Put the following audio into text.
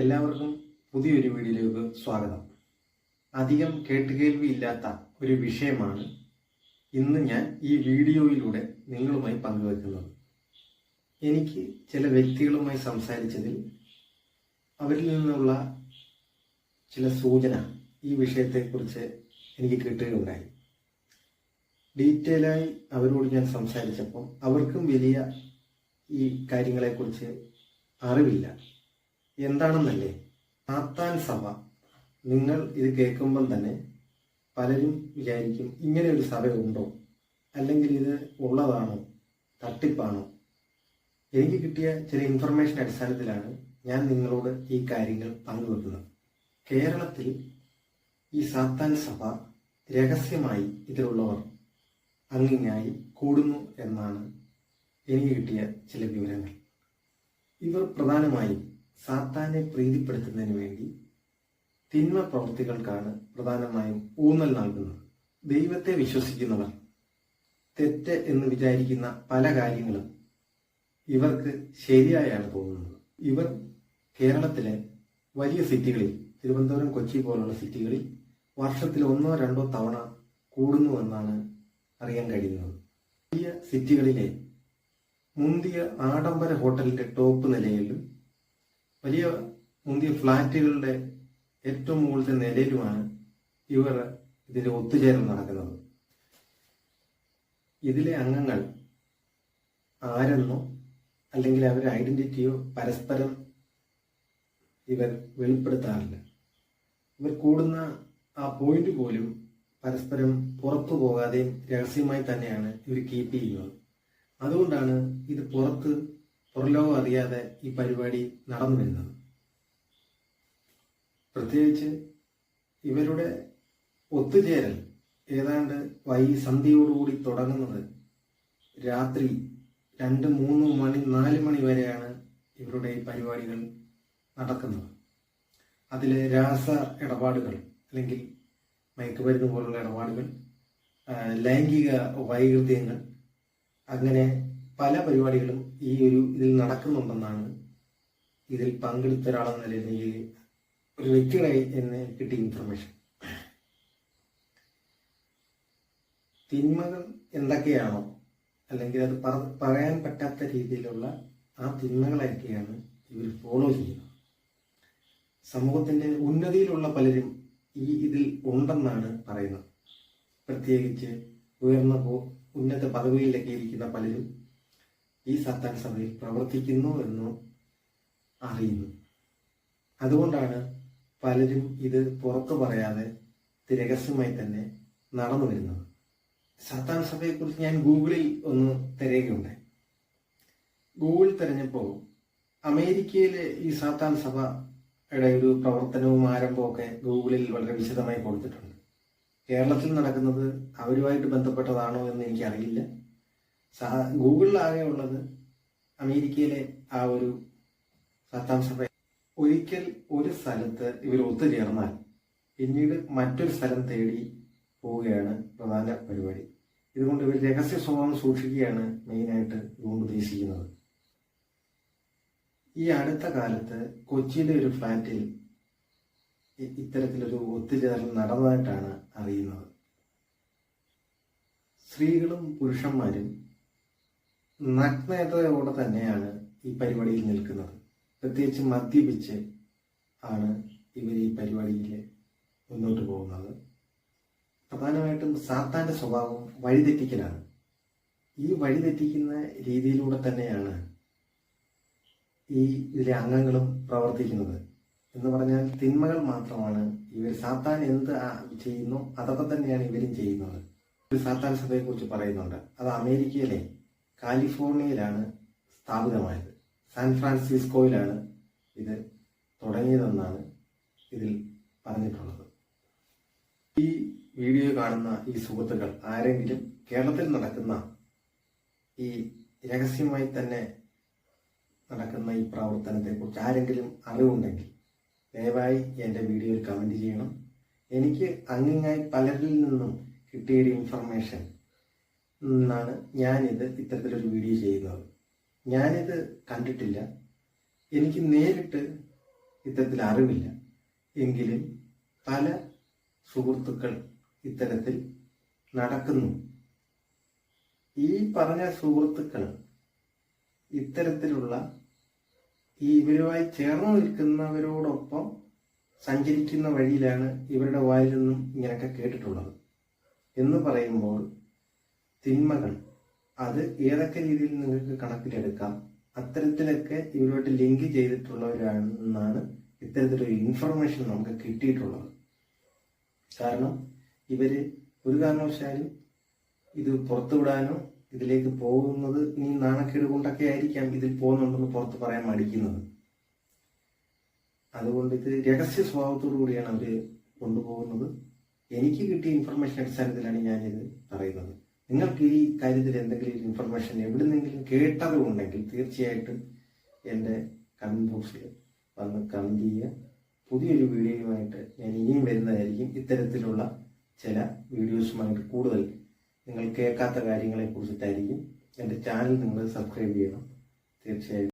എല്ലാവർക്കും പുതിയൊരു വീഡിയോയിലേക്ക് സ്വാഗതം. അധികം കേട്ടുകേൾവിയില്ലാത്ത ഒരു വിഷയമാണ് ഇന്ന് ഞാൻ ഈ വീഡിയോയിലൂടെ നിങ്ങളുമായി പങ്കുവെക്കുന്നത്. എനിക്ക് ചില വ്യക്തികളുമായി സംസാരിച്ചതിൽ അവരിൽ നിന്നുള്ള ചില സൂചന ഈ വിഷയത്തെക്കുറിച്ച് എനിക്ക് കിട്ടുകയുണ്ടായി. ഡീറ്റെയിലായി അവരോട് ഞാൻ സംസാരിച്ചപ്പോൾ അവർക്കും വലിയ ഈ കാര്യങ്ങളെക്കുറിച്ച് അറിവില്ല. എന്താണെന്നല്ലേ? സാത്താൻ സഭ. നിങ്ങൾ ഇത് കേൾക്കുമ്പം തന്നെ പലരും വിചാരിക്കും ഇങ്ങനെ ഒരു സഭ ഉണ്ടോ? അല്ലെങ്കിൽ ഇത് ഉള്ളതാണോ? തട്ടിപ്പാണോ? എനിക്ക് കിട്ടിയ ചില ഇൻഫർമേഷൻ അടിസ്ഥാനത്തിലാണ് ഞാൻ നിങ്ങളോട് ഈ കാര്യങ്ങൾ പങ്കുവെക്കുന്നത്. കേരളത്തിൽ ഈ സാത്താൻ സഭ രഹസ്യമായി ഇതിലുള്ളവർ അങ്ങിങ്ങായി കൂടുന്നു എന്നാണ് എനിക്ക് കിട്ടിയ ചില വിവരങ്ങൾ. ഇവർ പ്രധാനമായും സാത്താനെ പ്രീതിപ്പെടുത്തുന്നതിന് വേണ്ടി തിന്മ പ്രവൃത്തികൾക്കാണ് പ്രധാനമായും ഊന്നൽ നൽകുന്നത്. ദൈവത്തെ വിശ്വസിക്കുന്നവർ തെറ്റ് എന്ന് വിചാരിക്കുന്ന പല കാര്യങ്ങളും ഇവർക്ക് ശരിയായാണ് തോന്നുന്നത്. ഇവർ കേരളത്തിലെ വലിയ സിറ്റികളിൽ തിരുവനന്തപുരം കൊച്ചി പോലുള്ള സിറ്റികളിൽ വർഷത്തിൽ ഒന്നോ രണ്ടോ തവണ കൂടുന്നുവെന്നാണ് അറിയാൻ കഴിയുന്നത്. വലിയ സിറ്റികളിലെ മുന്തിയ ആഡംബര ഹോട്ടലിന്റെ ടോപ്പ് നിലയിലും വലിയ മുന്തിയ ഫ്ലാറ്റുകളുടെ ഏറ്റവും മുകളിലത്തെ നിലയിലുമാണ് ഇവർ ഇതിന്റെ ഒത്തുചേരൽ നടക്കുന്നത്. ഇതിലെ അംഗങ്ങൾ ആരെന്നോ അല്ലെങ്കിൽ അവരുടെ ഐഡന്റിറ്റിയോ പരസ്പരം ഇവർ വെളിപ്പെടുത്താറില്ല. ഇവർ കൂടുന്ന ആ പോയിന്റ് പോലും പരസ്പരം പുറത്തു പോകാതെയും രഹസ്യമായി തന്നെയാണ് ഇവർ കീപ്പ് ചെയ്യുന്നത്. അതുകൊണ്ടാണ് ഇത് പുറത്ത് പുറലോകം അറിയാതെ ഈ പരിപാടി നടന്നു വരുന്നത്. പ്രത്യേകിച്ച് ഇവരുടെ ഒത്തുചേരൽ ഏതാണ്ട് വൈ സന്ധ്യയോടുകൂടി തുടങ്ങുന്നത് രാത്രി രണ്ട് മൂന്ന് മണി നാല് മണി വരെയാണ് ഇവരുടെ ഈ പരിപാടികൾ നടക്കുന്നത്. അതിൽ രാസ ഇടപാടുകൾ അല്ലെങ്കിൽ മയക്കുമരുന്ന് പോലുള്ള ഇടപാടുകൾ ലൈംഗിക വൈകൃതങ്ങൾ അങ്ങനെ പല പരിപാടികളും ഈ ഒരു ഇതിൽ നടക്കുന്നുണ്ടെന്നാണ് ഇതിൽ പങ്കെടുത്ത ഒരാളെന്ന എനിക്ക് ഒരു വ്യക്തികളായി എന്ന് കിട്ടിയ ഇൻഫർമേഷൻ തിന്മകൾ എന്തൊക്കെയാണോ അല്ലെങ്കിൽ അത് പറ- പറയാൻ പറ്റാത്ത രീതിയിലുള്ള ആ തിന്മകളൊക്കെയാണ് ഇവർ ഫോളോ ചെയ്യുന്നത്. സമൂഹത്തിന്റെ ഉന്നതിയിലുള്ള പലരും ഈ ഇതിൽ ഉണ്ടെന്നാണ് പറയുന്നത്. പ്രത്യേകിച്ച് ഉയർന്ന ഉന്നത പദവിയിലൊക്കെ ഇരിക്കുന്ന പലരും ഈ സത്താൻ സഭയിൽ പ്രവർത്തിക്കുന്നു എന്ന് അറിയുന്നു. അതുകൊണ്ടാണ് പലരും ഇത് പുറത്തു പറയാതെ രഹസ്യമായി തന്നെ നടന്നു വരുന്നത്. സത്താൻ സഭയെക്കുറിച്ച് ഞാൻ ഗൂഗിളിൽ ഒന്ന് തിരയുകയുണ്ടായി. ഗൂഗിൾ തിരഞ്ഞപ്പോൾ അമേരിക്കയിലെ ഈ സാത്താൻ സഭയുടെ ഒരു പ്രവർത്തനവും ആരംഭമൊക്കെ ഗൂഗിളിൽ വളരെ വിശദമായി കൊടുത്തിട്ടുണ്ട്. കേരളത്തിൽ നടക്കുന്നത് അവരുമായിട്ട് ബന്ധപ്പെട്ടതാണോ എന്ന് എനിക്കറിയില്ല. സാ- ഗൂഗിളിലാകെ ഉള്ളത് അമേരിക്കയിലെ ആ ഒരു സാത്താൻ സഭ. ഒരിക്കൽ ഒരു സ്ഥലത്ത് ഇവർ ഒത്തുചേർന്നാൽ പിന്നീട് മറ്റൊരു സ്ഥലം തേടി പോവുകയാണ് പ്രധാന പരിപാടി. ഇതുകൊണ്ട് ഇവർ രഹസ്യ സ്വഭാവം സൂക്ഷിക്കുകയാണ് മെയിനായിട്ട് ഇതുകൊണ്ട് ഉദ്ദേശിക്കുന്നത്. ഈ അടുത്ത കാലത്ത് കൊച്ചിയിലെ ഒരു ഫ്ലാറ്റിൽ ഇത്തരത്തിലൊരു ഒത്തുചേരൽ നടന്നതായിട്ടാണ് അറിയുന്നത്. സ്ത്രീകളും പുരുഷന്മാരും നഗ്നതയോടെ തന്നെയാണ് ഈ പരിപാടിയിൽ നിൽക്കുന്നത്. പ്രത്യേകിച്ച് മദ്യപിച്ച് ആണ് ഇവർ ഈ പരിപാടിയിൽ മുന്നോട്ട് പോകുന്നത്. പ്രധാനമായിട്ടും സാത്താന്റെ സ്വഭാവം വഴിതെറ്റിക്കലാണ്. ഈ വഴിതെറ്റിക്കുന്ന രീതിയിലൂടെ തന്നെയാണ് ഈ ഇതിലെ അംഗങ്ങളും പ്രവർത്തിക്കുന്നത്. എന്ന് പറഞ്ഞാൽ തിന്മകൾ മാത്രമാണ് ഇവർ സാത്താൻ എന്ത് ചെയ്യുന്നു അതൊക്കെ തന്നെയാണ് ഇവരും ചെയ്യുന്നത്. ഒരു സാത്താൻ സഭയെ കുറിച്ച് പറയുന്നുണ്ട്. അത് അമേരിക്കയിലെ കാലിഫോർണിയയിലാണ് സ്ഥാപിതമായത്. സാൻ ഫ്രാൻസിസ്കോയിലാണ് ഇത് തുടങ്ങിയതെന്നാണ് ഇതിൽ പറഞ്ഞിട്ടുള്ളത്. ഈ വീഡിയോ കാണുന്ന ഈ സുഹൃത്തുക്കൾ ആരെങ്കിലും കേരളത്തിൽ നടക്കുന്ന ഈ രഹസ്യമായി തന്നെ നടക്കുന്ന ഈ പ്രവർത്തനത്തെക്കുറിച്ച് ആരെങ്കിലും അറിവുണ്ടെങ്കിൽ ദയവായി എന്റെ വീഡിയോയിൽ കമന്റ് ചെയ്യണം. എനിക്ക് അങ്ങിങ്ങായി പലരിൽ നിന്നും കിട്ടിയ ഇൻഫർമേഷൻ നിന്നാണ് ഞാനിത് ഇത്തരത്തിലൊരു വീഡിയോ ചെയ്യുന്നത്. ഞാനിത് കണ്ടിട്ടില്ല. എനിക്ക് നേരിട്ട് ഇത്തരത്തിൽ അറിവില്ല. എങ്കിലും പല സുഹൃത്തുക്കൾ ഇത്തരത്തിൽ നടക്കുന്നു. ഈ പറഞ്ഞ സുഹൃത്തുക്കൾ ഇത്തരത്തിലുള്ള ഈ ഇവരുമായി ചേർന്ന് നിൽക്കുന്നവരോടൊപ്പം സഞ്ചരിക്കുന്ന വഴിയിലാണ് ഇവരുടെ വായിൽ നിന്നും ഇങ്ങനെയൊക്കെ കേട്ടിട്ടുള്ളത്. എന്ന് പറയുമ്പോൾ തിന്മകൾ. അത് ഏതൊക്കെ രീതിയിൽ നിങ്ങൾക്ക് കണക്കിലെടുക്കാം? അത്തരത്തിലൊക്കെ ഇവരുമായിട്ട് ലിങ്ക് ചെയ്തിട്ടുള്ളവരാണെന്നാണ് ഇത്തരത്തിലൊരു ഇൻഫർമേഷൻ നമുക്ക് കിട്ടിയിട്ടുള്ളത്. കാരണം ഇവർ ഒരു കാരണവശാലും ഇത് പുറത്തുവിടാനോ ഇതിലേക്ക് പോകുന്നത് ഇനി നാണക്കേട് കൊണ്ടൊക്കെ ആയിരിക്കാം ഇതിൽ പോകുന്നുണ്ടെന്ന് പുറത്ത് പറയാൻ മടിക്കുന്നത്. അതുകൊണ്ട് ഇത് രഹസ്യ സ്വഭാവത്തോടു കൂടിയാണ് അവർ കൊണ്ടുപോകുന്നത്. എനിക്ക് കിട്ടിയ ഇൻഫർമേഷൻ അടിസ്ഥാനത്തിലാണ് ഞാനിത് പറയുന്നത്. നിങ്ങൾക്ക് ഈ കാര്യത്തിൽ എന്തെങ്കിലും ഇൻഫർമേഷൻ എവിടുന്നെങ്കിലും കേട്ടറിവുണ്ടെങ്കിൽ തീർച്ചയായിട്ടും എന്റെ കമന്റ് ബോക്സിൽ വന്ന് കമന്റ് ചെയ്യുക. പുതിയൊരു വീഡിയോയുമായിട്ട് ഞാൻ ഇനിയും വരുന്നതായിരിക്കും. ഇത്തരത്തിലുള്ള ചില വീഡിയോസുമായിട്ട് കൂടുതൽ നിങ്ങൾ കേൾക്കാത്ത കാര്യങ്ങളെ കുറിച്ചിട്ടായിരിക്കും എന്റെ ചാനൽ നിങ്ങൾ സബ്സ്ക്രൈബ് ചെയ്യണം. തീർച്ചയായും.